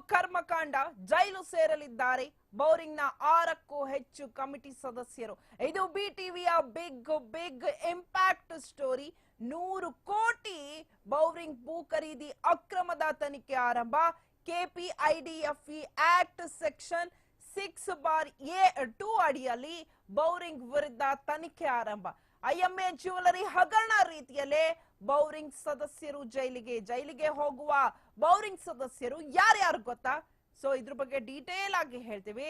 ಕರ್ಮಕಾಂಡ ಜೈಲು ಸೇರಲಿದ್ದಾರೆ. ಬೌರಿಂಗ್ನ ಆರಕ್ಕೂ ಹೆಚ್ಚು ಕಮಿಟಿ ಸದಸ್ಯರು. ಇದು ಬಿ ಟಿವಿಯ ಬಿಗ್ ಬಿಗ್ ಇಂಪ್ಯಾಕ್ಟ್ ಸ್ಟೋರಿ. ನೂರು ಕೋಟಿ ಬೌರಿಂಗ್ ಭೂ ಖರೀದಿ ಅಕ್ರಮದ ತನಿಖೆ ಆರಂಭ. KPIDFE act section six bar A two ಅಡಿಯಲ್ಲಿ ಬೌರಿಂಗ್ ವಿರುದ್ಧ ತನಿಖೆ ಆರಂಭ. ಐಎಂಎ ಜ್ಯುವೆಲರಿ ಹಗರಣ ರೀತಿಯಲ್ಲೇ ಬೌರಿಂಗ್ ಸದಸ್ಯರು ಜೈಲಿಗೆ ಜೈಲಿಗೆ ಹೋಗುವ ಬೌರಿಂಗ್ ಸದಸ್ಯರು ಯಾರ್ಯಾರು ಗೊತ್ತಾ? ಸೊ ಇದ್ರ ಬಗ್ಗೆ ಡೀಟೇಲ್ ಆಗಿ ಹೇಳ್ತೀವಿ.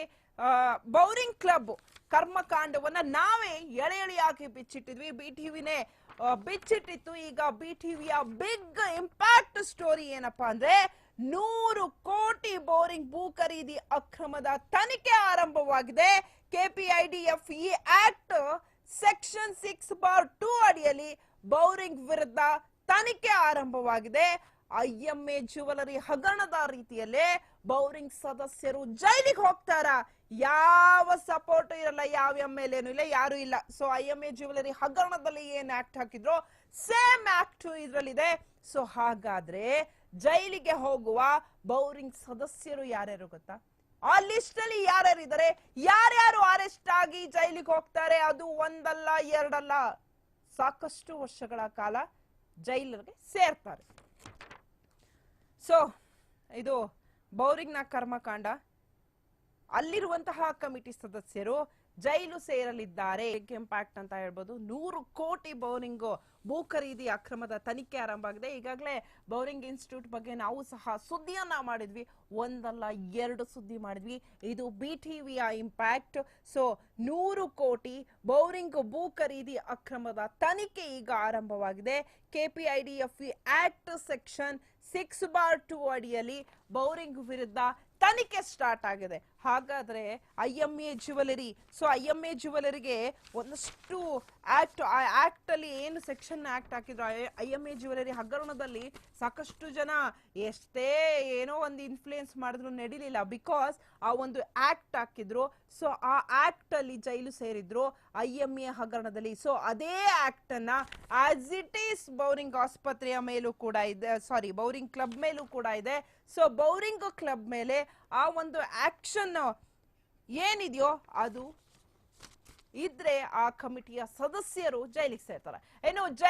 ಬೌರಿಂಗ್ ಕ್ಲಬ್ ಕರ್ಮಕಾಂಡವನ್ನ ನಾವೇ ಎಳೆ ಎಳೆಯಾಗಿ ಬಿಚ್ಚಿಟ್ಟಿದ್ವಿ ಬಿ ಟಿವಿನೇ ಬಿಚ್ಚಿಟ್ಟಿತ್ತು. ಈಗ ಬಿ ಟಿವಿಯ ಬಿಗ್ ಇಂಪ್ಯಾಕ್ಟ್ ಸ್ಟೋರಿ ಏನಪ್ಪಾ ಅಂದ್ರೆ, ನೂರು ಕೋಟಿ ಬೋರಿಂಗ್ ಭೂ ಖರೀದಿ ಅಕ್ರಮದ ತನಿಖೆ ಆರಂಭವಾಗಿದೆ. KPIDF E act section six bar two ಅಡಿಯಲ್ಲಿ ಬೌರಿಂಗ್ ವಿರುದ್ಧ ತನಿಖೆ ಆರಂಭವಾಗಿದೆ. ಐಎಂಎ ಜ್ಯುವೆಲರಿ ಹಗರಣದ ರೀತಿಯಲ್ಲೇ ಬೌರಿಂಗ್ ಸದಸ್ಯರು ಜೈಲಿಗೆ ಹೋಗ್ತಾರ? ಯಾವ ಸಪೋರ್ಟ್ ಇರಲ್ಲ, ಯಾವ ಎಂ ಎಲ್ ಏನು ಇಲ್ಲ, ಯಾರು ಇಲ್ಲ. ಸೊ ಐ ಎಂ ಜ್ಯುವೆಲರಿ ಹಗರಣದಲ್ಲಿ ಏನ್ ಆಕ್ಟ್ ಹಾಕಿದ್ರು? Same act ಇದ್ರಲ್ಲಿದೆ. ಸೊ ಹಾಗಾದ್ರೆ ಜೈಲಿಗೆ ಹೋಗುವ ಬೌರಿಂಗ್ ಸದಸ್ಯರು ಯಾರ್ಯಾರು ಗೊತ್ತಾ? ಆ ಲಿಸ್ಟ್ ಅಲ್ಲಿ ಯಾರ್ಯಾರು ಇದ್ದಾರೆ ಯಾರ್ಯಾರು ಅರೆಸ್ಟ್ ಜೈಲಿಗೆ ಹೋಗ್ತಾರೆ ಅದು ಒಂದಲ್ಲ ಎರಡಲ್ಲ. ಸಾಕಷ್ಟು ವರ್ಷಗಳ ಕಾಲ ಜೈಲಿಗೆ ಸೇರ್ತಾರೆ. ಸೊ ಇದು ಬೌರಿಂಗ್ನ ಕರ್ಮಕಾಂಡ. ಅಲ್ಲಿರುವಂತಹ ಕಮಿಟಿ ಸದಸ್ಯರು ಜೈಲು ಸೇರಲಿದ್ದಾರೆ. ಇಂಪ್ಯಾಕ್ಟ್ ಅಂತ ಹೇಳ್ಬೋದು. ನೂರು ಕೋಟಿ ಬೌರಿಂಗ್ ಭೂ ಖರೀದಿ ಅಕ್ರಮದ ತನಿಖೆ ಆರಂಭ ಆಗಿದೆ. ಈಗಾಗಲೇ ಬೌರಿಂಗ್ ಇನ್ಸ್ಟಿಟ್ಯೂಟ್ ಬಗ್ಗೆ ನಾವು ಸಹ ಸುದ್ದಿಯನ್ನ ಮಾಡಿದ್ವಿ. ಒಂದಲ್ಲ ಎರಡು ಸುದ್ದಿ ಮಾಡಿದ್ವಿ. ಇದು ಬಿ ಟಿವಿಯ ಇಂಪ್ಯಾಕ್ಟ್ ಸೊ ನೂರು ಕೋಟಿ ಬೌರಿಂಗ್ ಭೂ ಖರೀದಿ ಅಕ್ರಮದ ತನಿಖೆ ಈಗ ಆರಂಭವಾಗಿದೆ. KPIDF act section six bar two ಅಡಿಯಲ್ಲಿ ಬೌರಿಂಗ್ ವಿರುದ್ಧ ತನಿಖೆ ಸ್ಟಾರ್ಟ್ ಆಗಿದೆ. ಹಾಗಾದ್ರೆ I M A jewellery so I M A ಜ್ಯುವೆಲರಿಗೆ ಒಂದಷ್ಟು ಆಕ್ಟ್ ಆಕ್ಟ್ ಅಲ್ಲಿ ಏನು ಸೆಕ್ಷನ್ ಆಕ್ಟ್ ಹಾಕಿದ್ರು? ಐ ಎಂ ಎ ಜ್ಯುವೆಲರಿ ಹಗರಣದಲ್ಲಿ ಸಾಕಷ್ಟು ಜನ ಎಷ್ಟೇ ಏನೋ ಒಂದು ಇನ್ಫ್ಲೂಯೆನ್ಸ್ ಮಾಡಿದ್ರು ನಡೀಲಿಲ್ಲ ಬಿಕಾಸ್ ಆ ಒಂದು ಆಕ್ಟ್ ಹಾಕಿದ್ರು. ಸೊ ಆ ಆಕ್ಟ್ ಅಲ್ಲಿ ಜೈಲು ಸೇರಿದ್ರು ಐ ಎಂ ಎ ಹಗರಣದಲ್ಲಿ. ಸೊ ಅದೇ ಆಕ್ಟ್ ಅನ್ನ ಆಸ್ ಇಟ್ ಈಸ್ ಬೌರಿಂಗ್ ಆಸ್ಪತ್ರೆಯ ಮೇಲೂ ಕೂಡ ಇದೆ ಸಾರಿ ಬೌರಿಂಗ್ ಕ್ಲಬ್ ಮೇಲೂ ಕೂಡ ಇದೆ. ಸೊ ಬೌರಿಂಗ್ ಕ್ಲಬ್ ಮೇಲೆ ಆ ಒಂದು ಆಕ್ಷನ್ ಏನಿದೆಯೋ ಅದು ಇದ್ರೆ ಆ ಕಮಿಟಿಯ ಸದಸ್ಯರು ಜೈಲಿಗೆ ಸೇರ್ತಾರೆ. ಏನು ಜೈ